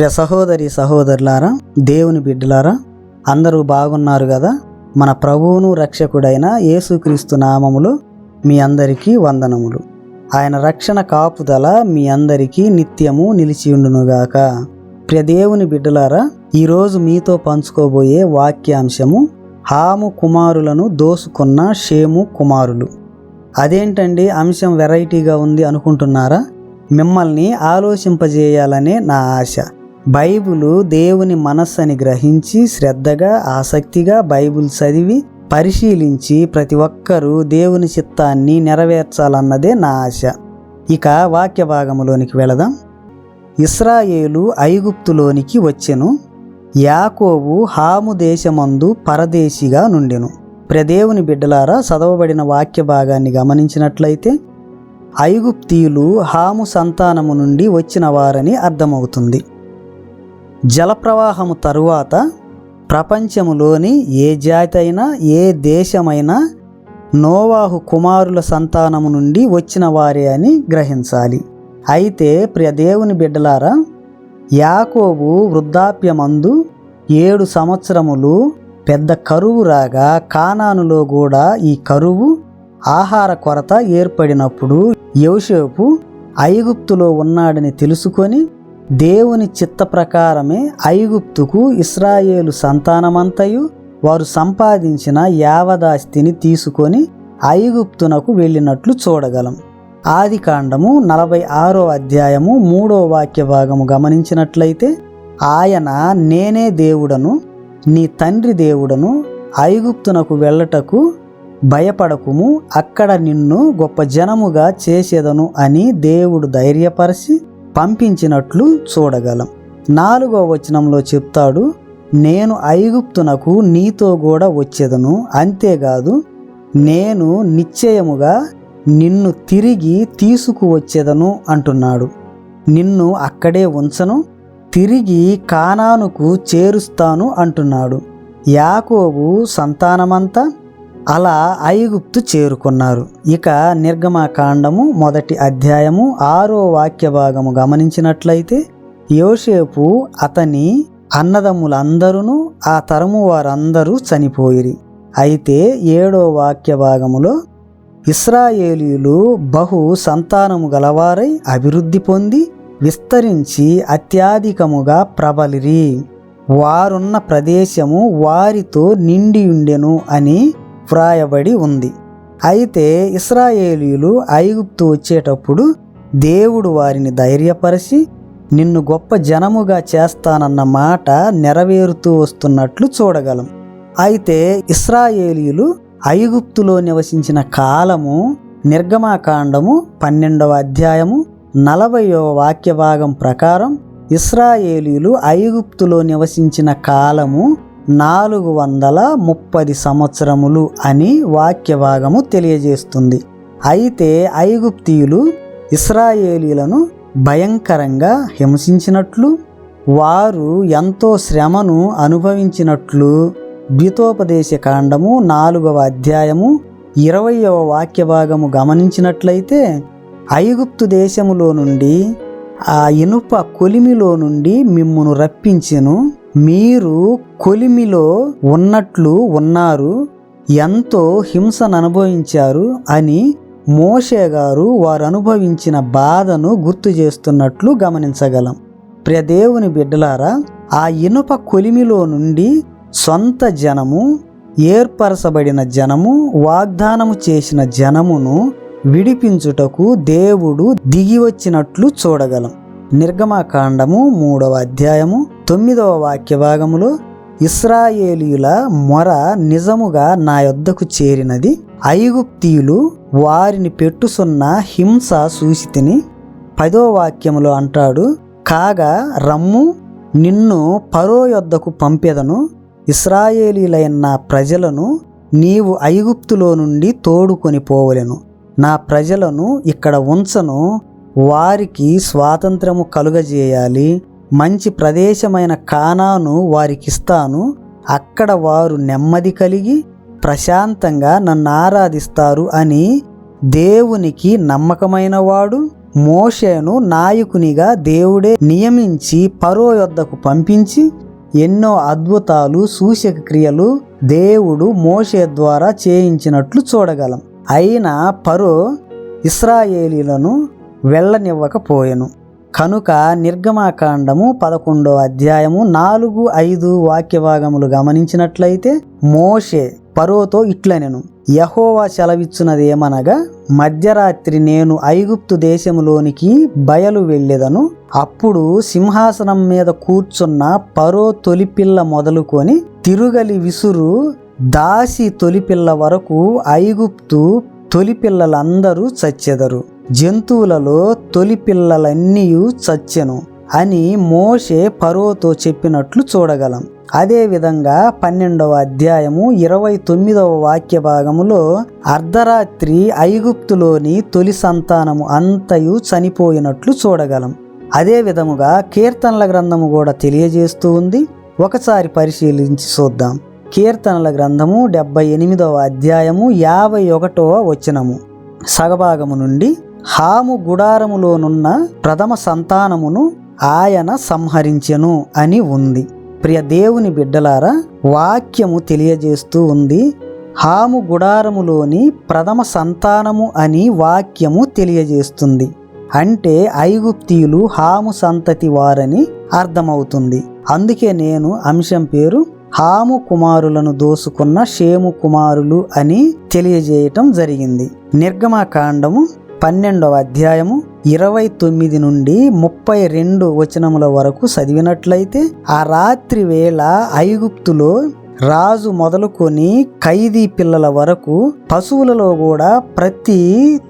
ప్రియ సహోదరి సహోదరులారా దేవుని బిడ్డలారా అందరూ బాగున్నారు కదా? మన ప్రభువును రక్షకుడైన యేసుక్రీస్తు నామములు మీ అందరికీ వందనములు. ఆయన రక్షణ కాపుదల మీ అందరికీ నిత్యము నిలిచియుండునుగాక ప్రియ దేవుని బిడ్డలారా ఈరోజు మీతో పంచుకోబోయే వాక్యాంశము హాము కుమారులను దోసుకున్న షేము కుమారులు. అదేంటండి అంశం వెరైటీగా ఉంది అనుకుంటున్నారా? మిమ్మల్ని ఆలోచింపజేయాలనే నా ఆశ. బైబిలు దేవుని మనస్సని గ్రహించి శ్రద్ధగా ఆసక్తిగా బైబిల్ చదివి పరిశీలించి ప్రతి ఒక్కరూ దేవుని చిత్తాన్ని నెరవేర్చాలన్నదే నా ఆశ. ఇక వాక్య భాగములోనికి వెళదాం. ఇస్రాయేలు ఐగుప్తులోనికి వచ్చెను. యాకోబు హాము దేశమందు పరదేశిగా నుండెను. ప్రదేవుని బిడ్డలారా చదవబడిన వాక్య భాగాన్ని గమనించినట్లయితే ఐగుప్తీయులు హాము సంతానము నుండి వచ్చిన వారని అర్థమవుతుంది. జలప్రవాహము తరువాత ప్రపంచములోని ఏ జాతి అయినా ఏ దేశమైనా నోవాహు కుమారుల సంతానము నుండి వచ్చిన వారే అని గ్రహించాలి. అయితే ప్రియదేవుని బిడ్డలారా యాకోబు వృద్ధాప్యమందు ఏడు సంవత్సరములు పెద్ద కరువు రాగా కానానులో కూడా ఈ కరువు ఆహార కొరత ఏర్పడినప్పుడు యోసేపు ఐగుప్తులో ఉన్నాడని తెలుసుకొని దేవుని చిత్త ప్రకారమే ఐగుప్తుకు ఇస్రాయేలు సంతానమంతయు వారు సంపాదించిన యావదాస్తిని తీసుకొని ఐగుప్తునకు వెళ్ళినట్లు చూడగలం. ఆది కాండము నలభై ఆరో అధ్యాయము మూడో వాక్య భాగము గమనించినట్లయితే ఆయన నేనే దేవుడను నీ తండ్రి దేవుడను ఐగుప్తునకు వెళ్ళటకు భయపడకుము అక్కడ నిన్ను గొప్ప జనముగా చేసేదను అని దేవుడు ధైర్యపరిచి పంపించినట్లు చూడగలం. నాలుగో వచనంలో చెప్తాడు నేను ఐగుప్తునకు నీతో కూడా వచ్చేదను. అంతేకాదు నేను నిశ్చయముగా నిన్ను తిరిగి తీసుకువచ్చేదను అంటున్నాడు. నిన్ను అక్కడే ఉంచను తిరిగి కానానుకు చేరుస్తాను అంటున్నాడు. యాకోబు సంతానమంతా అలా ఐగుప్తు చేరుకున్నారు. ఇక నిర్గమకాండము మొదటి అధ్యాయము ఆరో వాక్య భాగము గమనించినట్లయితే యోసేపు అతని అన్నదమ్ములందరూ ఆ తరము వారందరూ చనిపోయిరి. అయితే ఏడో వాక్య భాగములో ఇస్రాయేలీలు బహు సంతానము గలవారై అభివృద్ధి పొంది విస్తరించి అత్యధికముగా ప్రబలిరి. వారున్న ప్రదేశము వారితో నిండియుండెను అని వ్రాయబడి ఉంది. అయితే ఇస్రాయేలీలు ఐగుప్తు వచ్చేటప్పుడు దేవుడు వారిని ధైర్యపరిచి నిన్ను గొప్ప జనముగా చేస్తానన్న మాట నెరవేరుతూ వస్తున్నట్లు చూడగలం. అయితే ఇస్రాయేలీలు ఐగుప్తులో నివసించిన కాలము నిర్గమాకాండము పన్నెండవ అధ్యాయము నలభైవ వాక్య భాగం ప్రకారం ఇస్రాయేలీలు ఐగుప్తులో నివసించిన కాలము నాలుగు వందల ముప్పది సంవత్సరములు అని వాక్య భాగము తెలియజేస్తుంది. అయితే ఐగుప్తీయులు ఇస్రాయేలీలను భయంకరంగా హింసించినట్లు వారు ఎంతో శ్రమను అనుభవించినట్లు ద్వితోపదేశ కాండము నాలుగవ అధ్యాయము ఇరవయవ వాక్య భాగము గమనించినట్లయితే ఐగుప్తు దేశములో నుండి ఆ ఇనుప కొలిమిలో నుండి మిమ్మును రప్పించెను. మీరు కొలిమిలో ఉన్నట్లు ఉన్నారు ఎంతో హింసను అనుభవించారు అని మోషే గారు వారు అనుభవించిన బాధను గుర్తు చేస్తున్నట్లు గమనించగలం. ప్రియదేవుని బిడ్డలారా ఆ ఇనుప కొలిమిలో నుండి సొంత జనము ఏర్పరచబడిన జనము వాగ్దానము చేసిన జనమును విడిపించుటకు దేవుడు దిగి వచ్చినట్లు చూడగలం. నిర్గమాకాండము మూడవ అధ్యాయము తొమ్మిదవ వాక్య భాగములో ఇస్రాయేలీయుల మొర నిజముగా నా యొద్దకు చేరినది. ఐగుప్తీయులు వారిని పెట్టుసున్న హింస సూచితిని పదో వాక్యములో అంటాడు కాగా రమ్ము నిన్ను పరో యొద్దకు పంపెదను. ఇస్రాయేలీలైన నా ప్రజలను నీవు ఐగుప్తులో నుండి తోడుకొని పోవలెను. నా ప్రజలను ఇక్కడ ఉంచను. వారికి స్వాతంత్రము కలుగజేయాలి. మంచి ప్రదేశమైన కానాను వారికిస్తాను. అక్కడ వారు నెమ్మది కలిగి ప్రశాంతంగా నన్ను ఆరాధిస్తారు అని దేవునికి నమ్మకమైన వాడు మోషేను నాయకునిగా దేవుడే నియమించి పరో యొద్దకు పంపించి ఎన్నో అద్భుతాలు సూచక క్రియలు దేవుడు మోషే ద్వారా చేయించినట్లు చూడగలం. అయినా పరో ఇస్రాయేలీలను వెళ్ళనివ్వకపోయెను కనుక నిర్గమాకాండము పదకొండో అధ్యాయము నాలుగు ఐదు వాక్యభాగములు గమనించినట్లయితే మోషే పరోతో ఇట్లనెను యహోవా సెలవిచ్చున్నదేమనగా మధ్యరాత్రి నేను ఐగుప్తు దేశములోనికి బయలు వెళ్ళెదను అప్పుడు సింహాసనం మీద కూర్చున్న పరో తొలిపిల్ల మొదలుకొని తిరుగలి విసురు దాసి తొలిపిల్ల వరకు ఐగుప్తు తొలిపిల్లలందరూ చచ్చెదరు. జంతువులలో తొలి పిల్లలన్నీ చచ్చెను అని మోషే పరోతో చెప్పినట్లు చూడగలం. అదేవిధంగా పన్నెండవ అధ్యాయము ఇరవై తొమ్మిదవ వాక్య భాగములో అర్ధరాత్రి ఐగుప్తులోని తొలి సంతానము అంతయు చనిపోయినట్లు చూడగలం. అదే విధముగా కీర్తనల గ్రంథము కూడా తెలియజేస్తూ ఉంది. ఒకసారి పరిశీలించి చూద్దాం. కీర్తనల గ్రంథము డెబ్బై ఎనిమిదవ అధ్యాయము యాభై ఒకటవ వచనము. సగభాగము నుండి హాము గుడారములోనున్న ప్రథమ సంతానమును ఆయన సంహరించెను అని ఉంది. ప్రియ దేవుని బిడ్డలారా వాక్యము తెలియజేస్తూ ఉంది హాము గుడారములోని ప్రథమ సంతానము అని వాక్యము తెలియజేస్తుంది. అంటే ఐగుప్తీయులు హాము సంతతి వారని అర్థమవుతుంది. అందుకే నేను అంశం పేరు హాము కుమారులను దోసుకున్న షేము కుమారులు అని తెలియజేయటం జరిగింది. నిర్గమాకాండము పన్నెండవ అధ్యాయము ఇరవై తొమ్మిది నుండి ముప్పై రెండు వచనముల వరకు చదివినట్లయితే ఆ రాత్రి వేళ ఐగుప్తులో రాజు మొదలుకొని ఖైదీ పిల్లల వరకు పశువులలో కూడా ప్రతి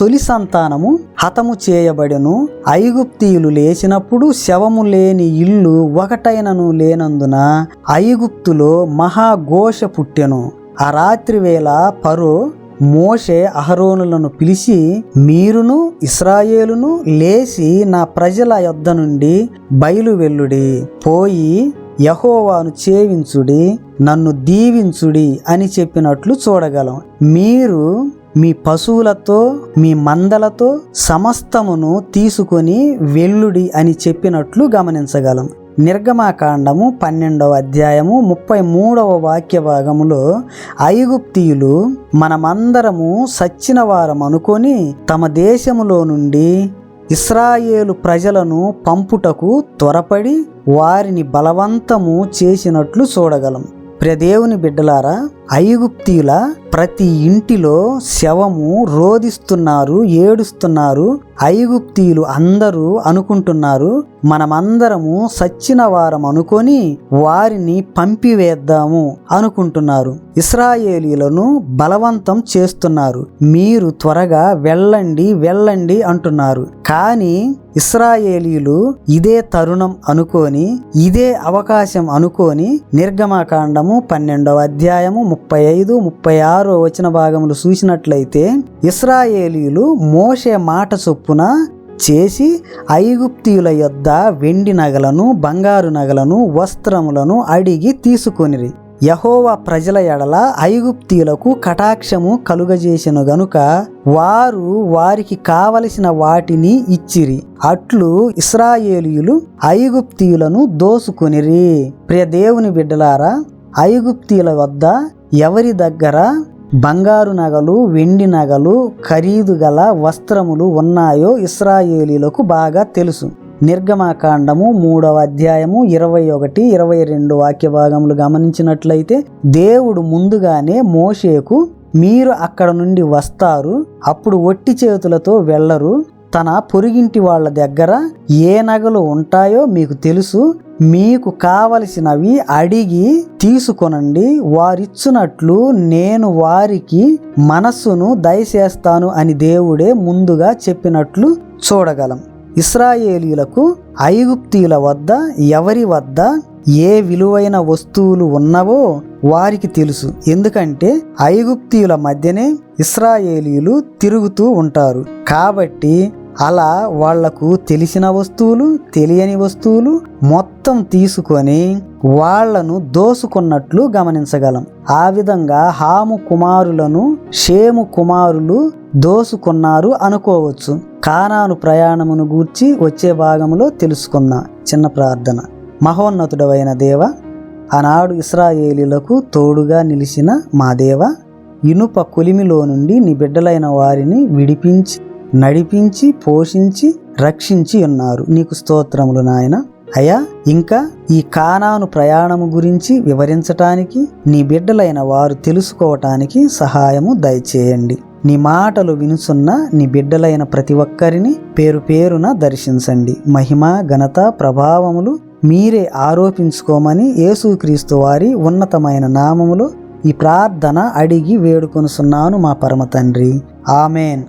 తొలి సంతానము హతము చేయబడెను. ఐగుప్తీయులు లేచినప్పుడు శవము లేని ఇల్లు ఒకటైనను లేనందున ఐగుప్తులో మహాఘోష పుట్టెను. ఆ రాత్రి వేళ పరో మోషే అహరోనులను పిలిచి మీరును ఇస్రాయేలును లేచి నా ప్రజల యొద్ద నుండి బయలు వెల్లుడి పోయి యహోవాను చేవించుడి నన్ను దీవించుడి అని చెప్పినట్లు చూడగలం. మీరు మీ పశువులతో మీ మందలతో సమస్తమును తీసుకొని వెల్లుడి అని చెప్పినట్లు గమనించగలం. నిర్గమాకాండము పన్నెండవ అధ్యాయము ముప్పై మూడవ వాక్య భాగములో ఐగుప్తీయులు మనమందరము సచ్చిన వారం అనుకొని తమ దేశములో నుండి ఇస్రాయేలు ప్రజలను పంపుటకు త్వరపడి వారిని బలవంతము చేసినట్లు చూడగలం. ప్రదేవుని బిడ్డలారా ఐగుప్తీయుల ప్రతి ఇంటిలో శవము రోధిస్తున్నారు ఏడుస్తున్నారు. ఐగుప్తీయులు అందరూ అనుకుంటున్నారు మనమందరము సచ్చిన వారం అనుకొని వారిని పంపివేద్దాము అనుకుంటున్నారు. ఇస్రాయేలీలను బలవంతం చేస్తున్నారు. మీరు త్వరగా వెళ్ళండి వెళ్ళండి అంటున్నారు. కానీ ఇస్రాయేలీలు ఇదే తరుణం అనుకొని ఇదే అవకాశం అనుకొని నిర్గమాకాండము పన్నెండవ అధ్యాయము ముప్పై ఐదు ముప్పై ఆరు వచన భాగములు చూసినట్లయితే ఇస్రాయేలీలు మోషే మాట చొప్పున చేసి ఐగుప్తీయుల యొద్ద వెండి నగలను బంగారు నగలను వస్త్రములను అడిగి తీసుకొనిరి. యహోవా ప్రజల ఎడల ఐగుప్తీయులకు కటాక్షము కలుగజేసిన గనుక వారు వారికి కావలసిన వాటిని ఇచ్చిరి. అట్లు ఇస్రాయేలీయులు ఐగుప్తీయులను దోసుకొనిరి. ప్రియ దేవుని బిడ్డలారా ఐగుప్తీల వద్ద ఎవరి దగ్గర బంగారు నగలు వెండి నగలు ఖరీదు గల వస్త్రములు ఉన్నాయో ఇస్రాయేలీలకు బాగా తెలుసు. నిర్గమాకాండము మూడవ అధ్యాయము ఇరవై ఒకటి ఇరవై రెండు వాక్య భాగములు గమనించినట్లయితే దేవుడు ముందుగానే మోషేకు మీరు అక్కడ నుండి వస్తారు అప్పుడు ఒట్టి చేతులతో వెళ్ళరు తన పొరుగింటి వాళ్ళ దగ్గర ఏ నగలు ఉంటాయో మీకు తెలుసు మీకు కావలసినవి అడిగి తీసుకొనండి. వారిచ్చునట్లు నేను వారికి మనస్సును దయచేస్తాను అని దేవుడే ముందుగా చెప్పినట్లు చూడగలం. ఇస్రాయేలీలకు ఐగుప్తీల వద్ద ఎవరి వద్ద ఏ విలువైన వస్తువులు ఉన్నవో వారికి తెలుసు. ఎందుకంటే ఐగుప్తీయుల మధ్యనే ఇస్రాయేలీలు తిరుగుతూ ఉంటారు. కాబట్టి అలా వాళ్ళకు తెలిసిన వస్తువులు తెలియని వస్తువులు మొత్తం తీసుకొని వాళ్ళను దోసుకున్నట్లు గమనించగలం. ఆ విధంగా హాము కుమారులను షేము కుమారులు దోసుకున్నారు అనుకోవచ్చు. కానాను ప్రయాణమును గూర్చి వచ్చే భాగంలో తెలుసుకుందాం. చిన్న ప్రార్థన. మహోన్నతుడవైన దేవ ఆనాడు ఇస్రాయేలీలకు తోడుగా నిలిచిన మా దేవ ఇనుప కొలిమిలో నుండి నీ బిడ్డలైన వారిని విడిపించి నడిపించి పోషించి రక్షించి ఉన్నారు. నీకు స్తోత్రములు నాయన. అయ్యా ఇంకా ఈ కానాను ప్రయాణము గురించి వివరించటానికి నీ బిడ్డలైన వారు తెలుసుకోవటానికి సహాయము దయచేయండి. నీ మాటలు వినుసున్న నీ బిడ్డలైన ప్రతి ఒక్కరిని పేరు పేరున దర్శించండి. మహిమ ఘనత ప్రభావములు మీరే ఆరోపించుకోమని యేసుక్రీస్తు వారి ఉన్నతమైన నామములో ఈ ప్రార్థన అడిగి వేడుకొనుసున్నాను మా పరమ తండ్రి. ఆమెన్.